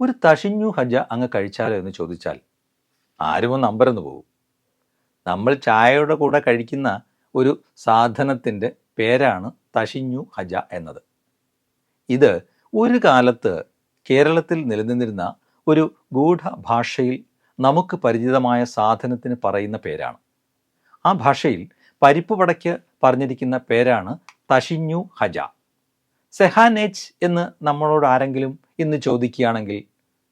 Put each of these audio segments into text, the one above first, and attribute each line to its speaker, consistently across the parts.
Speaker 1: ഒരു തഷിഞ്ഞു ഹജ അങ്ങ് കഴിച്ചാലോ എന്ന് ചോദിച്ചാൽ ആരും ഒന്ന് അമ്പരന്ന് പോകും നമ്മൾ ചായയുടെ കൂടെ കഴിക്കുന്ന ഒരു സാധനത്തിന്റെ പേരാണ് തഷിഞ്ഞു ഹജ എന്നത്. ഇത് ഒരു കാലത്ത് കേരളത്തിൽ നിലനിന്നിരുന്ന ഒരു ഗൂഢഭാഷയിൽ നമുക്ക് പരിചിതമായ സാധനത്തിന് പറയുന്ന പേരാണ്. ആ ഭാഷയിൽ പരിപ്പ് പടയ്ക്ക് പറഞ്ഞിരിക്കുന്ന പേരാണ് തഷിഞ്ഞു ഹജ സെഹാനേച്ച് എന്ന് നമ്മളോട് ആരെങ്കിലും ഇന്ന് ചോദിക്കുകയാണെങ്കിൽ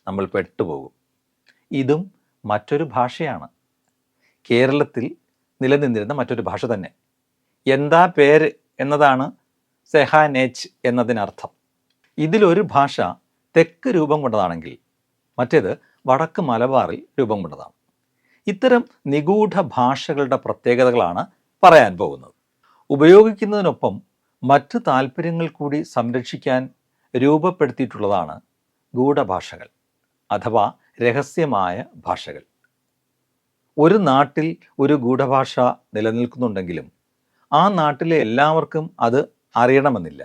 Speaker 1: നമ്മൾ പെട്ടുപോകും. ഇതും മറ്റൊരു ഭാഷയാണ്. കേരളത്തിൽ നിലനിന്നിരുന്ന മറ്റൊരു ഭാഷ തന്നെ. എന്താ പേര് എന്നതാണ് സെഹാനേച്ച് എന്നതിനർത്ഥം. ഇതിലൊരു ഭാഷ തെക്ക് രൂപം കൊണ്ടതാണെങ്കിൽ മറ്റേത് വടക്ക് മലബാറിൽ രൂപം കൊണ്ടതാണ്. ഇത്തരം നിഗൂഢ ഭാഷകളുടെ പ്രത്യേകതകളാണ് പറയാൻ പോകുന്നത്. ഉപയോഗിക്കുന്നതിനൊപ്പം മറ്റ് താല്പര്യങ്ങൾ കൂടി സംരക്ഷിക്കാൻ രൂപപ്പെടുത്തിയിട്ടുള്ളതാണ് ഗൂഢഭാഷകൾ അഥവാ രഹസ്യമായ ഭാഷകൾ. ഒരു നാട്ടിൽ ഒരു ഗൂഢഭാഷ നിലനിൽക്കുന്നുണ്ടെങ്കിലും ആ നാട്ടിലെ എല്ലാവർക്കും അത് അറിയണമെന്നില്ല.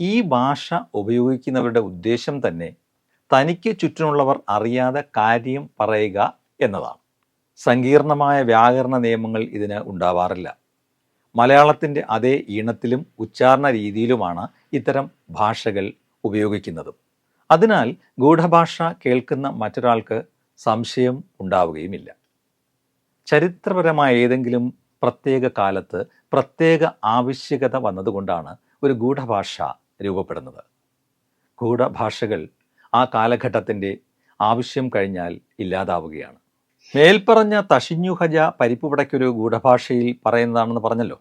Speaker 1: ഈ ഭാഷ ഉപയോഗിക്കുന്നവരുടെ ഉദ്ദേശം തന്നെ തനിക്ക് ചുറ്റുമുള്ളവർ അറിയാതെ കാര്യം പറയുക എന്നതാണ്. സങ്കീർണമായ വ്യാകരണ നിയമങ്ങൾ ഇതിന് ഉണ്ടാവാറില്ല. മലയാളത്തിന്റെ അതേ ഈണത്തിലും ഉച്ചാരണ രീതിയിലുമാണ് ഇത്തരം ഭാഷകൾ ഉപയോഗിക്കുന്നതും. അതിനാൽ ഗൂഢഭാഷ കേൾക്കുന്ന മറ്റൊരാൾക്ക് സംശയം ഉണ്ടാവുകയുമില്ല. ചരിത്രപരമായ ഏതെങ്കിലും പ്രത്യേക കാലത്ത് പ്രത്യേക ആവശ്യകത വന്നതുകൊണ്ടാണ് ഒരു ഗൂഢഭാഷ രൂപപ്പെടുന്നത്. ഗൂഢഭാഷകൾ ആ കാലഘട്ടത്തിന്റെ ആവശ്യം കഴിഞ്ഞാൽ ഇല്ലാതാവുകയാണ്. മേൽപ്പറഞ്ഞ തഷിഞ്ഞുഹജ പരിപ്പുപടയ്ക്കൊരു ഗൂഢഭാഷയിൽ പറയുന്നതാണെന്ന് പറഞ്ഞല്ലോ?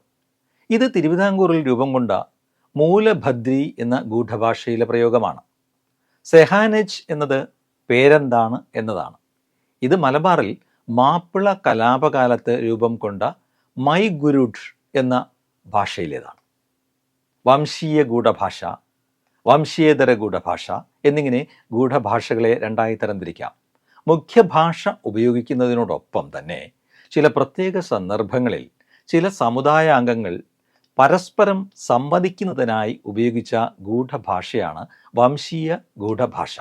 Speaker 1: ഇത് തിരുവിതാംകൂറിൽ രൂപം കൊണ്ട മൂലഭദ്രി എന്ന ഗൂഢഭാഷയിലെ പ്രയോഗമാണ്. സെഹാനജ് എന്നത് പേരെന്താണ് എന്നതാണ്. ഇത് മലബാറിൽ മാപ്പിള കലാപകാലത്ത് രൂപം കൊണ്ട മൈ ഗുരുഡ് എന്ന ഭാഷയിലേതാണ്. വംശീയ ഗൂഢഭാഷ വംശീയതര ഗൂഢഭാഷ എന്നിങ്ങനെ ഗൂഢഭാഷകളെ രണ്ടായി തരംതിരിക്കാം. മുഖ്യഭാഷ ഉപയോഗിക്കുന്നതിനോടൊപ്പം തന്നെ ചില പ്രത്യേക സന്ദർഭങ്ങളിൽ ചില സമുദായ അംഗങ്ങൾ പരസ്പരം സംവദിക്കുന്നതിനായി ഉപയോഗിച്ച ഗൂഢഭാഷയാണ് വംശീയ ഗൂഢഭാഷ.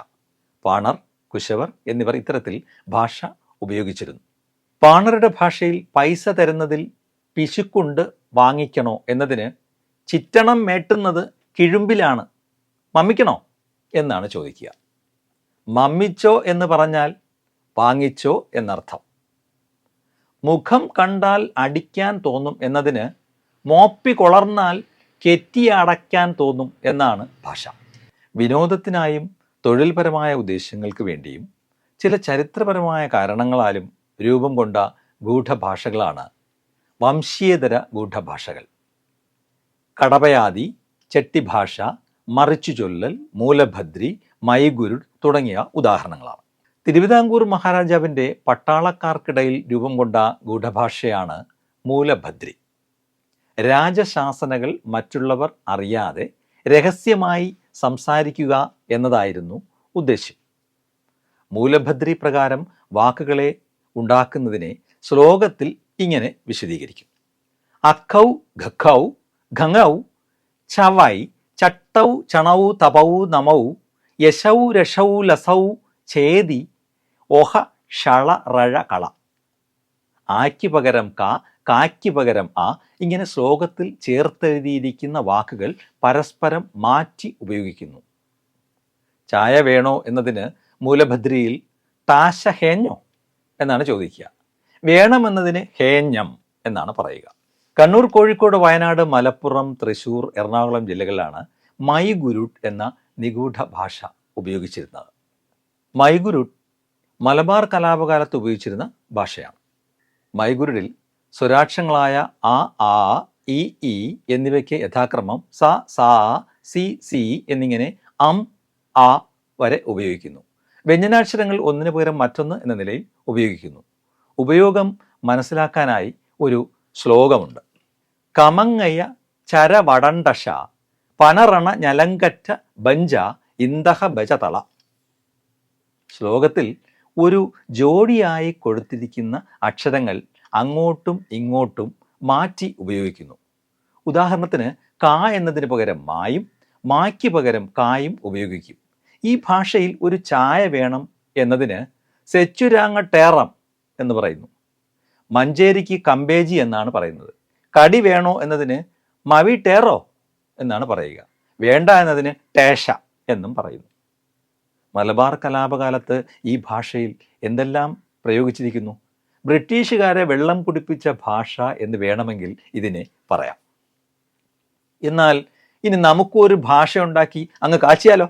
Speaker 1: പാണർ കുശവർ എന്നിവർ ഇത്തരത്തിൽ ഭാഷ ഉപയോഗിച്ചിരുന്നു. പാണരുടെ ഭാഷയിൽ പൈസ തരുന്നതിൽ പിശുക്കുണ്ട് വാങ്ങിക്കണോ എന്നതിന് ചിറ്റണം മേട്ടുന്നത് കിഴുമ്പിലാണ് മമ്മിക്കണോ എന്നാണ് ചോദിക്കുക. മമ്മിച്ചോ എന്ന് പറഞ്ഞാൽ വാങ്ങിച്ചോ എന്നർത്ഥം. മുഖം കണ്ടാൽ അടിക്കാൻ തോന്നും എന്നതിന് മോപ്പി കൊളർന്നാൽ കെറ്റി അടയ്ക്കാൻ തോന്നും എന്നാണ് ഭാഷ. വിനോദത്തിനായും തൊഴിൽപരമായ ഉദ്ദേശങ്ങൾക്ക് വേണ്ടിയും ചില ചരിത്രപരമായ കാരണങ്ങളാലും രൂപം കൊണ്ട ഗൂഢഭാഷകളാണ് വംശീയതര ഗൂഢഭാഷകൾ. കടപയാതി ചെട്ടിഭാഷ മറിച്ചു ചൊല്ലൽ മൂലഭദ്രി മൈഗുരുഡ് തുടങ്ങിയ ഉദാഹരണങ്ങളാണ്. തിരുവിതാംകൂർ മഹാരാജാവിന്റെ പട്ടാളക്കാർക്കിടയിൽ രൂപം കൊണ്ട ഗൂഢഭാഷയാണ് മൂലഭദ്രി. രാജശാസനകൾ മറ്റുള്ളവർ അറിയാതെ രഹസ്യമായി സംസാരിക്കുക എന്നതായിരുന്നു ഉദ്ദേശ്യം. മൂലഭദ്രി പ്രകാരം വാക്കുകളെ ഉണ്ടാക്കുന്നതിനെ ശ്ലോകത്തിൽ ഇങ്ങനെ വിശദീകരിക്കും. അഖൗ ഖൗ ഖങ്ങൗ ചവൈ ചട്ടൗ ചണൗ തപൗ നമൗ യശൗ രഷൗ ലസൗ ഛേദി ഒഹ ഷള റഴ കള. ആയ്ക്ക് പകരം കാ കായ്ക്ക് പകരം ആ ഇങ്ങനെ ശ്ലോകത്തിൽ ചേർത്തെഴുതിയിരിക്കുന്ന വാക്കുകൾ പരസ്പരം മാറ്റി ഉപയോഗിക്കുന്നു. ചായ വേണോ എന്നതിന് മൂലഭദ്രിയിൽ താശ ഹേഞ്ഞോ എന്നാണ് ചോദിക്കുക. വേണമെന്നതിന് ഹേഞ്ഞം എന്നാണ് പറയുക. കണ്ണൂർ കോഴിക്കോട് വയനാട് മലപ്പുറം തൃശൂർ എറണാകുളം ജില്ലകളിലാണ് മൈഗുരുട്ട് എന്ന നിഗൂഢ ഭാഷ ഉപയോഗിച്ചിരുന്നത്. മൈഗുരുട്ട് മലബാർ കലാപകാലത്ത് ഉപയോഗിച്ചിരുന്ന ഭാഷയാണ്. മൈഗുരുടിൽ സ്വരാക്ഷരങ്ങളായ അ ആ ഇ ഇ എന്നിവയ്ക്ക് യഥാക്രമം സ സാ സി സി എന്നിങ്ങനെ അം ആ വരെ ഉപയോഗിക്കുന്നു. വ്യഞ്ജനാക്ഷരങ്ങൾ ഒന്നിനു പകരം മറ്റൊന്ന് എന്ന നിലയിൽ ഉപയോഗിക്കുന്നു. ഉപയോഗം മനസ്സിലാക്കാനായി ഒരു ശ്ലോകമുണ്ട്. കമങ്ങയ ചരവടണ്ടഷ പനറണ ഞലങ്കറ്റ ബഞ്ച ഇന്ദഹ ബജതള. ശ്ലോകത്തിൽ ഒരു ജോഡിയായി കൊടുത്തിരിക്കുന്ന അക്ഷരങ്ങൾ അങ്ങോട്ടും ഇങ്ങോട്ടും മാറ്റി ഉപയോഗിക്കുന്നു. ഉദാഹരണത്തിന് കാ എന്നതിന് പകരം മായും മായ്ക്ക് പകരം കായും ഉപയോഗിക്കും. ഈ ഭാഷയിൽ ഒരു ചായ വേണം എന്നതിന് സെച്ചുരാങ്ങ ടേറം എന്ന് പറയുന്നു. മഞ്ചേരിക്ക് കമ്പേജി എന്നാണ് പറയുന്നത്. കടി വേണോ എന്നതിന് മവി ടേറോ എന്നാണ് പറയുക. വേണ്ട എന്നതിന് ടേഷ എന്നും പറയുന്നു. മലബാർ കലാപകാലത്ത് ഈ ഭാഷയിൽ എന്തെല്ലാം പ്രയോഗിച്ചിരിക്കുന്നു? ബ്രിട്ടീഷുകാരെ വെള്ളം കുടിപ്പിച്ച ഭാഷ എന്ന് വേണമെങ്കിൽ ഇതിനെ പറയാം. എന്നാൽ ഇനി നമുക്കൊരു ഭാഷ ഉണ്ടാക്കി അങ്ങ് കാച്ചിയാലോ?